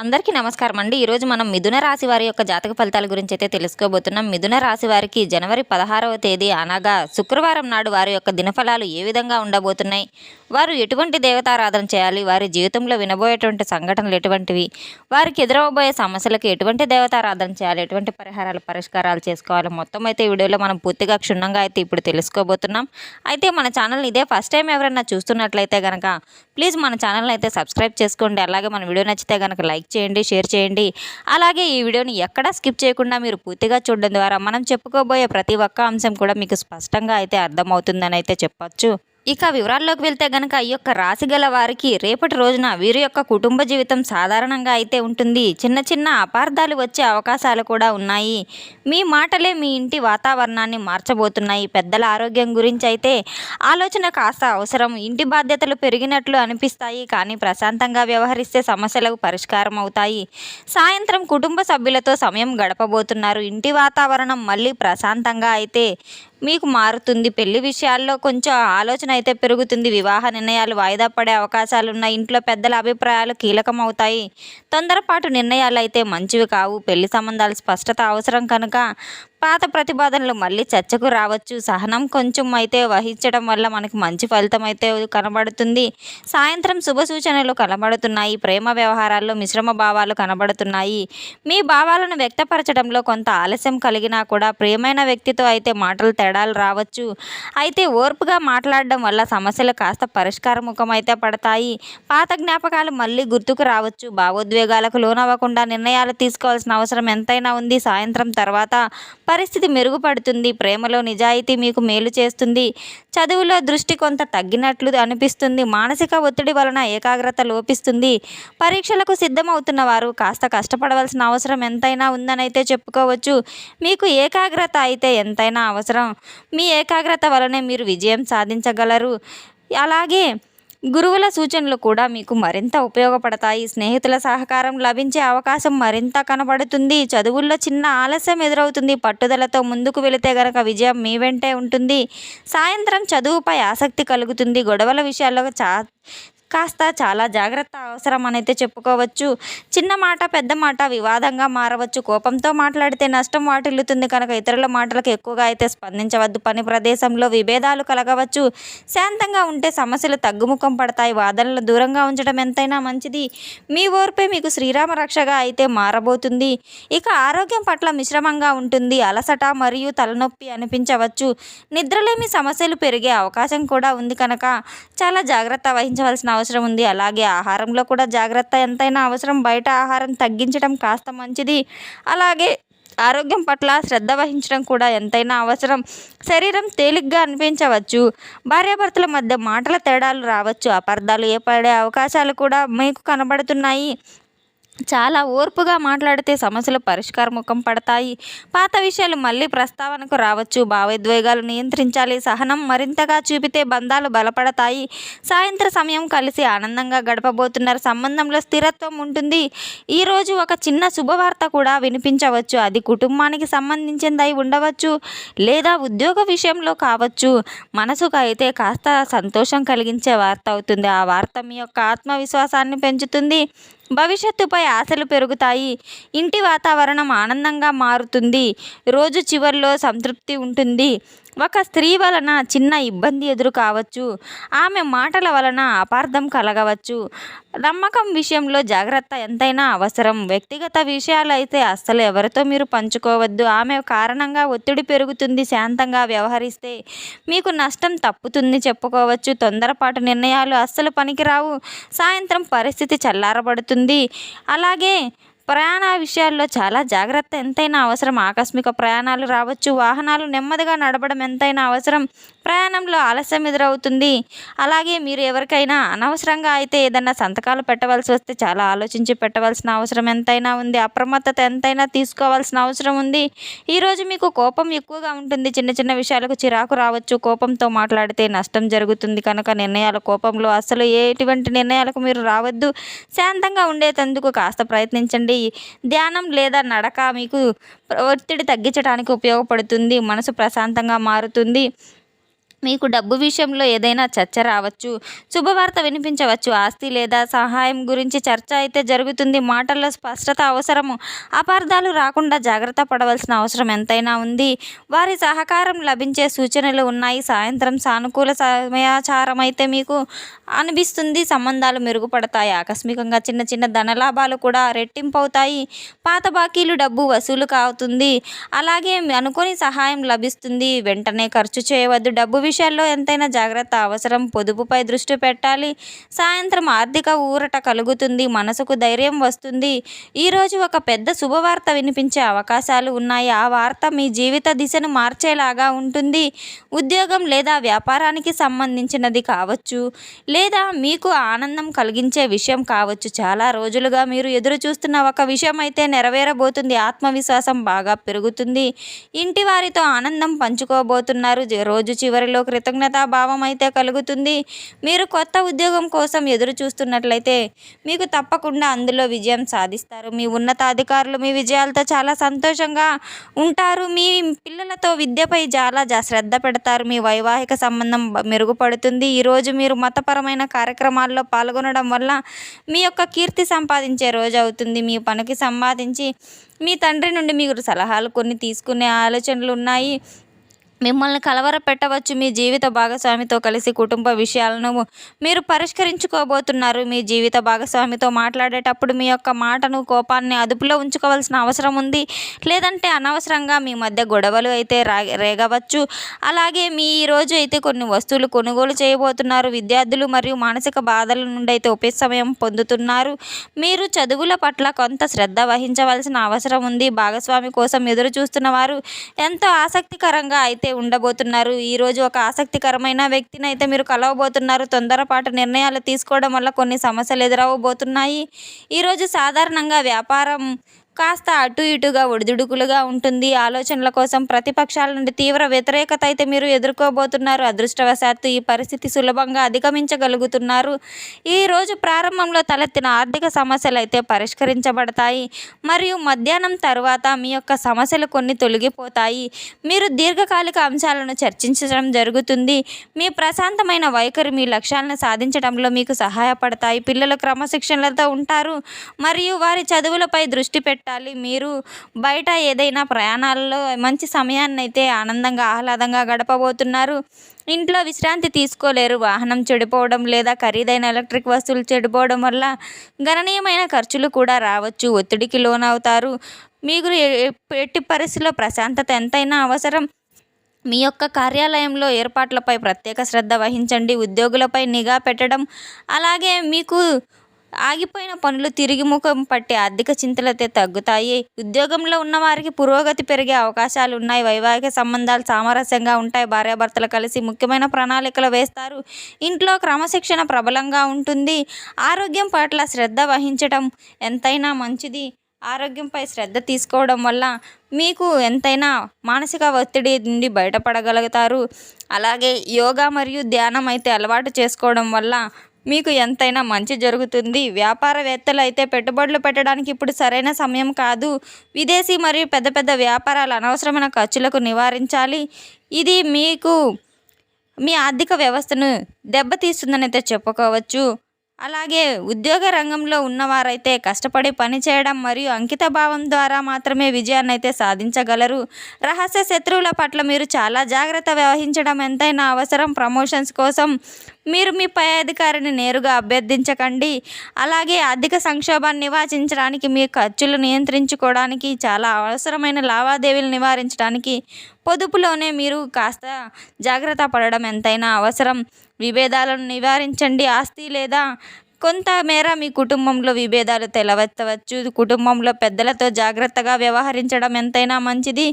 అందరికీ నమస్కారం అండి. ఈరోజు మనం మిథున రాశి వారి యొక్క జాతక ఫలితాల గురించి అయితే తెలుసుకోబోతున్నాం. మిథున రాశి వారికి జనవరి పదహారవ తేదీ అనగా శుక్రవారం నాడు వారి యొక్క దినఫలాలు ఏ విధంగా ఉండబోతున్నాయి? వారు ఎటువంటి దేవతారాధన చేయాలి? వారి జీవితంలో వినబోయేటువంటి సంఘటనలు ఎటువంటివి? వారికి ఎదురవబోయే సమస్యలకు ఎటువంటి దేవతారాధన చేయాలి? ఎటువంటి పరిహారాలు పరిష్కారాలు చేసుకోవాలి? మొత్తం అయితే ఈ వీడియోలో మనం పూర్తిగా క్షుణ్ణంగా అయితే ఇప్పుడు తెలుసుకోబోతున్నాం. అయితే మన ఛానల్ ఇదే ఫస్ట్ టైం ఎవరైనా చూస్తున్నట్లయితే కనుక ప్లీజ్ మన ఛానల్ని అయితే సబ్స్క్రైబ్ చేసుకోండి. అలాగే మన వీడియో నచ్చితే కనుక లైక్ చేయండి షేర్ చేయండి. అలాగే ఈ వీడియోని ఎక్కడా స్కిప్ చేయకుండా మీరు పూర్తిగా చూడడం ద్వారా మనం చెప్పుకోబోయే ప్రతి ఒక్క అంశం కూడా మీకు స్పష్టంగా అయితే అర్థమవుతుందని అయితే చెప్పొచ్చు. ఇక వివరాల్లోకి వెళ్తే గనక ఈ యొక్క రాశి గల వారికి రేపటి రోజున వీరి యొక్క కుటుంబ జీవితం సాధారణంగా అయితే ఉంటుంది. చిన్న చిన్న అపార్థాలు వచ్చే అవకాశాలు కూడా ఉన్నాయి. మీ మాటలే మీ ఇంటి వాతావరణాన్ని మార్చబోతున్నాయి. పెద్దల ఆరోగ్యం గురించి అయితే ఆలోచన కాస్త అవసరం. ఇంటి బాధ్యతలు పెరిగినట్లు అనిపిస్తాయి. కానీ ప్రశాంతంగా వ్యవహరిస్తే సమస్యలకు పరిష్కారం అవుతాయి. సాయంత్రం కుటుంబ సభ్యులతో సమయం గడపబోతున్నారు. ఇంటి వాతావరణం మళ్ళీ ప్రశాంతంగా అయితే మీకు మారుతుంది. పెళ్ళి విషయాల్లో కొంచెం ఆలోచన అయితే పెరుగుతుంది. వివాహ నిర్ణయాలు వాయిదా పడే అవకాశాలు ఉన్నాయి. ఇంట్లో పెద్దల అభిప్రాయాలు కీలకం అవుతాయి తొందరపాటు నిర్ణయాలు అయితే మంచివి కావు. పెళ్ళి సంబంధాలు స్పష్టత అవసరం కనుక పాత ప్రతిపాదనలు మళ్ళీ చర్చకు రావచ్చు. సహనం కొంచెం అయితే వహించడం వల్ల మనకు మంచి ఫలితం అయితే కనబడుతుంది. సాయంత్రం శుభ సూచనలు కనబడుతున్నాయి. ప్రేమ వ్యవహారాల్లో మిశ్రమ భావాలు కనబడుతున్నాయి. మీ భావాలను వ్యక్తపరచడంలో కొంత ఆలస్యం కలిగినా కూడా ప్రియమైన వ్యక్తితో అయితే మాటలు తేడాలు రావచ్చు. అయితే ఓర్పుగా మాట్లాడడం వల్ల సమస్యలు కాస్త పరిష్కార అయితే పడతాయి. పాత జ్ఞాపకాలు మళ్ళీ గుర్తుకు రావచ్చు. భావోద్వేగాలకు లోనవ్వకుండా నిర్ణయాలు తీసుకోవాల్సిన అవసరం ఎంతైనా ఉంది. సాయంత్రం తర్వాత పరిస్థితి మెరుగుపడుతుంది. ప్రేమలో నిజాయితీ మీకు మేలు చేస్తుంది. చదువులో దృష్టి కొంత తగ్గినట్లు అనిపిస్తుంది. మానసిక ఒత్తిడి వలన ఏకాగ్రత లోపిస్తుంది. పరీక్షలకు సిద్ధమవుతున్న వారు కాస్త కష్టపడవలసిన అవసరం ఎంతైనా ఉందనైతే చెప్పుకోవచ్చు. మీకు ఏకాగ్రత అయితే ఎంతైనా అవసరం. మీ ఏకాగ్రత వలనే మీరు విజయం సాధించగలరు. అలాగే గురువుల సూచనలు కూడా మీకు మరింత ఉపయోగపడతాయి. స్నేహితుల సహకారం లభించే అవకాశం మరింత కనబడుతుంది. చదువుల్లో చిన్న ఆలస్యం ఎదురవుతుంది. పట్టుదలతో ముందుకు వెళితే గనక విజయం మీ వెంటే ఉంటుంది. సాయంత్రం చదువుపై ఆసక్తి కలుగుతుంది. గొడవల విషయాల్లో చా కాస్త చాలా జాగ్రత్త అవసరం అనైతే చెప్పుకోవచ్చు. చిన్న మాట పెద్ద మాట వివాదంగా మారవచ్చు. కోపంతో మాట్లాడితే నష్టం వాటిల్లుతుంది కనుక ఇతరుల మాటలకు ఎక్కువగా అయితే స్పందించవద్దు. పని ప్రదేశంలో విభేదాలు కలగవచ్చు. శాంతంగా ఉంటే సమస్యలు తగ్గుముఖం పడతాయి. వాదనలు దూరంగా ఉంచడం ఎంతైనా మంచిది. మీ ఓర్పే మీకు శ్రీరామ రక్షగా అయితే మారబోతుంది. ఇక ఆరోగ్యం పట్ల మిశ్రమంగా ఉంటుంది. అలసట మరియు తలనొప్పి అనిపించవచ్చు. నిద్రలేమి సమస్యలు పెరిగే అవకాశం కూడా ఉంది కనుక చాలా జాగ్రత్త వహించవలసిన అవసరం ఉంది. అలాగే ఆహారంలో కూడా జాగ్రత్త. ఎంతైనా అవసరం బయట ఆహారం తగ్గించడం కాస్త మంచిది. అలాగే ఆరోగ్యం పట్ల శ్రద్ధ వహించడం కూడా ఎంతైనా అవసరం. శరీరం తేలిగ్గా అనిపించవచ్చు. భార్యాభర్తల మధ్య మాటల తేడాలు రావచ్చు. అపార్థాలు ఏర్పడే అవకాశాలు కూడా మీకు కనబడుతున్నాయి. చాలా ఓర్పుగా మాట్లాడితే సమస్యలు పరిష్కారముఖం పడతాయి. పాత విషయాలు మళ్ళీ ప్రస్తావనకు రావచ్చు. భావోద్వేగాలు నియంత్రించాలి. సహనం మరింతగా చూపితే బంధాలు బలపడతాయి. సాయంత్ర సమయం కలిసి ఆనందంగా గడపబోతున్నారు. సంబంధంలో స్థిరత్వం ఉంటుంది. ఈరోజు ఒక చిన్న శుభవార్త కూడా వినిపించవచ్చు. అది కుటుంబానికి సంబంధించిందై ఉండవచ్చు లేదా ఉద్యోగ విషయంలో కావచ్చు. మనసుకు అయితే కాస్త సంతోషం కలిగించే వార్త అవుతుంది. ఆ వార్త మీ యొక్క ఆత్మవిశ్వాసాన్ని పెంచుతుంది. భవిష్యత్తుపై ఆశలు పెరుగుతాయి. ఇంటి వాతావరణం ఆనందంగా మారుతుంది. రోజు చివరిలో సంతృప్తి ఉంటుంది. ఒక స్త్రీ వలన చిన్న ఇబ్బంది ఎదురు కావచ్చు ఆమె మాటల వలన అపార్థం కలగవచ్చు. నమ్మకం విషయంలో జాగ్రత్త ఎంతైనా అవసరం. వ్యక్తిగత విషయాలు అయితే అస్సలు ఎవరితో మీరు పంచుకోవద్దు. ఆమె కారణంగా ఒత్తిడి పెరుగుతుంది. శాంతంగా వ్యవహరిస్తే మీకు నష్టం తప్పుతుంది చెప్పుకోవచ్చు. తొందరపాటు నిర్ణయాలు అస్సలు పనికిరావు. సాయంత్రం పరిస్థితి చల్లారబడుతుంది. అలాగే ప్రయాణ విషయాల్లో చాలా జాగ్రత్త. ఎంతైనా అవసరం. ఆకస్మిక ప్రయాణాలు రావచ్చు. వాహనాలు నెమ్మదిగా నడపడం ఎంతైనా అవసరం. ప్రయాణంలో ఆలస్యం ఎదురవుతుంది. అలాగే మీరు ఎవరికైనా అనవసరంగా అయితే ఏదైనా సంతకాలు పెట్టవలసి వస్తే చాలా ఆలోచించి పెట్టవలసిన అవసరం ఎంతైనా ఉంది. అప్రమత్తత ఎంతైనా తీసుకోవాల్సిన అవసరం ఉంది. ఈరోజు మీకు కోపం ఎక్కువగా ఉంటుంది. చిన్న చిన్న విషయాలకు చిరాకు రావచ్చు. కోపంతో మాట్లాడితే నష్టం జరుగుతుంది. కనుక నిర్ణయాల కోపంలో అసలు ఎటువంటి నిర్ణయాలకు మీరు రావద్దు. శాంతంగా ఉండేటందుకు కాస్త ప్రయత్నించండి. ధ్యానం లేదా నడక మీకు ఒత్తిడి తగ్గించడానికి ఉపయోగపడుతుంది. మనసు ప్రశాంతంగా మారుతుంది. మీకు డబ్బు విషయంలో ఏదైనా చర్చ రావచ్చు శుభవార్త వినిపించవచ్చు ఆస్తి లేదా సహాయం గురించి చర్చ అయితే జరుగుతుంది. మాటల్లో స్పష్టత అవసరము అపార్థాలు రాకుండా జాగ్రత్త పడవలసిన అవసరం ఎంతైనా ఉంది. వారి సహకారం లభించే సూచనలు ఉన్నాయి. సాయంత్రం సానుకూల సమయాచారం అయితే మీకు అనిపిస్తుంది. సంబంధాలు మెరుగుపడతాయి. ఆకస్మికంగా చిన్న చిన్న ధనలాభాలు కూడా రెట్టింపు అవుతాయి. పాత బాకీలు డబ్బు వసూలు కావుతుంది. అలాగే అనుకోని సహాయం లభిస్తుంది. వెంటనే ఖర్చు చేయవద్దు. డబ్బు విషయాల్లో ఎంతైనా జాగ్రత్త అవసరం. పొదుపుపై దృష్టి పెట్టాలి. సాయంత్రం ఆర్థిక ఊరట కలుగుతుంది మనసుకు ధైర్యం వస్తుంది. ఈరోజు ఒక పెద్ద శుభవార్త వినిపించే అవకాశాలు ఉన్నాయి. ఆ వార్త మీ జీవిత దిశను మార్చేలాగా ఉంటుంది. ఉద్యోగం లేదా వ్యాపారానికి సంబంధించినది కావచ్చు లేదా మీకు ఆనందం కలిగించే విషయం కావచ్చు. చాలా రోజులుగా మీరు ఎదురు చూస్తున్న ఒక విషయం అయితే నెరవేరబోతుంది. ఆత్మవిశ్వాసం బాగా పెరుగుతుంది. ఇంటి వారితో ఆనందం పంచుకోబోతున్నారు. రోజు చివరిలో కృతజ్ఞతా భావం అయితే కలుగుతుంది. మీరు కొత్త ఉద్యోగం కోసం ఎదురు చూస్తున్నట్లయితే మీకు తప్పకుండా అందులో విజయం సాధిస్తారు. మీ ఉన్నతాధికారులు మీ విజయాలతో చాలా సంతోషంగా ఉంటారు. మీ పిల్లలతో విద్యపై చాలా జా శ్రద్ధ పెడతారు. మీ వైవాహిక సంబంధం మెరుగుపడుతుంది. ఈరోజు మీరు మతపరమైన కార్యక్రమాల్లో పాల్గొనడం వల్ల మీ యొక్క కీర్తి సంపాదించే రోజు అవుతుంది. మీ పనికి సంపాదించి మీ తండ్రి నుండి మీరు సలహాలు కొన్ని తీసుకునే ఆలోచనలు ఉన్నాయి. మిమ్మల్ని కలవర పెట్టవచ్చు మీ జీవిత భాగస్వామితో కలిసి కుటుంబ విషయాలను మీరు పరిష్కరించుకోబోతున్నారు. మీ జీవిత భాగస్వామితో మాట్లాడేటప్పుడు మీ యొక్క మాటను కోపాన్ని అదుపులో ఉంచుకోవాల్సిన అవసరం ఉంది. లేదంటే అనవసరంగా మీ మధ్య గొడవలు అయితే రా రేగవచ్చు. అలాగే మీ ఈరోజు అయితే కొన్ని వస్తువులు కొనుగోలు చేయబోతున్నారు. విద్యార్థులు మరియు మానసిక బాధల నుండి అయితే ఉపశమయం పొందుతున్నారు. మీరు చదువుల పట్ల కొంత శ్రద్ధ వహించవలసిన అవసరం ఉంది. భాగస్వామి కోసం ఎదురు చూస్తున్న వారు ఎంతో ఆసక్తికరంగా అయితే ఉండబోతున్నారు ఈరోజు ఒక ఆసక్తికరమైన వ్యక్తిని అయితే మీరు కలవబోతున్నారు. తొందరపాటు నిర్ణయాలు తీసుకోవడం వల్ల కొన్ని సమస్యలు ఎదురవబోతున్నాయి ఈరోజు సాధారణంగా వ్యాపారం కాస్త అటు ఇటుగా ఒడిదుడుకులుగా ఉంటుంది. ఆలోచనల కోసం ప్రతిపక్షాల నుండి తీవ్ర వ్యతిరేకత అయితే మీరు ఎదుర్కోబోతున్నారు. అదృష్టవశాత్తు ఈ పరిస్థితి సులభంగా అధిగమించగలుగుతున్నారు. ఈ రోజు ప్రారంభంలో తలెత్తిన ఆర్థిక సమస్యలు అయితే పరిష్కరించబడతాయి. మరియు మధ్యాహ్నం తర్వాత మీ యొక్క సమస్యలు కొన్ని తొలగిపోతాయి. మీరు దీర్ఘకాలిక అంశాలను చర్చించడం జరుగుతుంది. మీ ప్రశాంతమైన వైఖరి మీ లక్ష్యాలను సాధించడంలో మీకు సహాయపడతాయి. పిల్లలు క్రమశిక్షణలతో ఉంటారు. మరియు వారి చదువులపై దృష్టి పెట్టాలి మీరు బయట ఏదైనా ప్రయాణాలలో మంచి సమయాన్ని అయితే ఆనందంగా ఆహ్లాదంగా గడపబోతున్నారు. ఇంట్లో విశ్రాంతి తీసుకోలేరు. వాహనం చెడిపోవడం లేదా ఖరీదైన ఎలక్ట్రిక్ వస్తువులు చెడిపోవడం వల్ల గణనీయమైన ఖర్చులు కూడా రావచ్చు. ఒత్తిడికి లోనవుతారు. మీకు ఎట్టి పరిస్థితుల్లో ప్రశాంతత ఎంతైనా అవసరం. మీ యొక్క కార్యాలయంలో ఏర్పాట్లపై ప్రత్యేక శ్రద్ధ వహించండి. ఉద్యోగులపై నిఘా పెట్టడం. అలాగే మీకు ఆగిపోయిన పనులు తిరిగి ముఖం పట్టే ఆర్థిక చింతలైతే తగ్గుతాయి. ఉద్యోగంలో ఉన్న వారికి పురోగతి పెరిగే అవకాశాలు ఉన్నాయి వైవాహిక సంబంధాలు సామరస్యంగా ఉంటాయి. భార్యాభర్తలు కలిసి ముఖ్యమైన ప్రణాళికలు వేస్తారు. ఇంట్లో క్రమశిక్షణ ప్రబలంగా ఉంటుంది. ఆరోగ్యం పట్ల శ్రద్ధ వహించడం ఎంతైనా మంచిది. ఆరోగ్యంపై శ్రద్ధ తీసుకోవడం వల్ల మీకు ఎంతైనా మానసిక ఒత్తిడి నుండి బయటపడగలుగుతారు. అలాగే యోగా మరియు ధ్యానం అయితే అలవాటు చేసుకోవడం వల్ల మీకు ఎంతైనా మంచి జరుగుతుంది. వ్యాపారవేత్తలు అయితే పెట్టుబడులు పెట్టడానికి ఇప్పుడు సరైన సమయం కాదు. విదేశీ మరియు పెద్ద పెద్ద వ్యాపారాలు అనవసరమైన ఖర్చులకు నివారించాలి. ఇది మీకు మీ ఆర్థిక వ్యవస్థను దెబ్బతీస్తుందని అయితే చెప్పుకోవచ్చు. అలాగే ఉద్యోగ రంగంలో ఉన్నవారైతే కష్టపడి పని చేయడం మరియు అంకిత భావం ద్వారా మాత్రమే విజయాన్ని అయితే సాధించగలరు. రహస్య శత్రువుల పట్ల మీరు చాలా జాగ్రత్త వ్యవహరించడం ఎంతైనా అవసరం. ప్రమోషన్స్ కోసం మీరు మీ పై అధికారిని నేరుగా అభ్యర్థించకండి. అలాగే ఆర్థిక సంక్షోభాన్ని నివారించడానికి మీ ఖర్చులు నియంత్రించుకోవడానికి చాలా అవసరమైన లావాదేవీలు నివారించడానికి పొదుపులోనే మీరు కాస్త జాగ్రత్త పడడం ఎంతైనా అవసరం. విభేదాలను నివారించండి. ఆస్తి లేదా కొంత మేర మీ కుటుంబంలో విభేదాలు తెలవెత్తవచ్చు. కుటుంబంలో పెద్దలతో జాగ్రత్తగా వ్యవహరించడం ఎంతైనా మంచిది.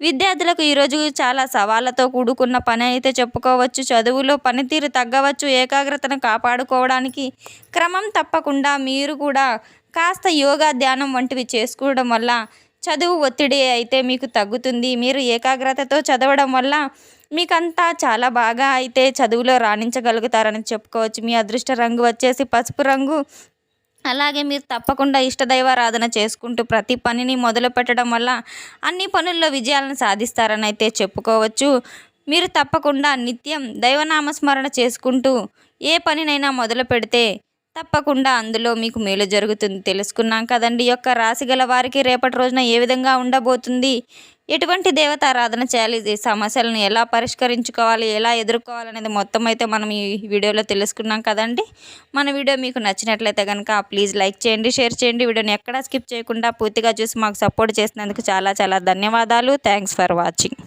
విద్యార్థులకు ఈరోజు చాలా సవాళ్ళతో కూడుకున్న పని అయితే చెప్పుకోవచ్చు. చదువులో పనితీరు తగ్గవచ్చు. ఏకాగ్రతను కాపాడుకోవడానికి క్రమం తప్పకుండా మీరు కూడా కాస్త యోగా ధ్యానం వంటివి చేసుకోవడం వల్ల చదువు ఒత్తిడి అయితే మీకు తగ్గుతుంది. మీరు ఏకాగ్రతతో చదవడం వల్ల మీకంతా చాలా బాగా అయితే చదువులో రాణించగలుగుతారని చెప్పుకోవచ్చు. మీ అదృష్ట రంగు వచ్చేసి పసుపు రంగు. అలాగే మీరు తప్పకుండా ఇష్టదైవారాధన చేసుకుంటూ ప్రతి పనిని మొదలు పెట్టడం వల్ల అన్ని పనుల్లో విజయాలను సాధిస్తారని అయితే చెప్పుకోవచ్చు. మీరు తప్పకుండా నిత్యం దైవనామస్మరణ చేసుకుంటూ ఏ పనినైనా మొదలు పెడితే తప్పకుండా అందులో మీకు మేలు జరుగుతుంది. తెలుసుకున్నాం కదండి యొక్క రాశి గల వారికి రేపటి రోజున ఏ విధంగా ఉండబోతుంది? ఎటువంటి దేవతారాధన చేయాలి? ఈ సమస్యలను ఎలా పరిష్కరించుకోవాలి? ఎలా ఎదుర్కోవాలనేది మొత్తం అయితే మనం ఈ వీడియోలో తెలుసుకున్నాం కదండి. మన వీడియో మీకు నచ్చినట్లయితే కనుక ప్లీజ్ లైక్ చేయండి షేర్ చేయండి. వీడియోని ఎక్కడా స్కిప్ చేయకుండా పూర్తిగా చూసి మాకు సపోర్ట్ చేసినందుకు చాలా చాలా ధన్యవాదాలు. Thanks for watching.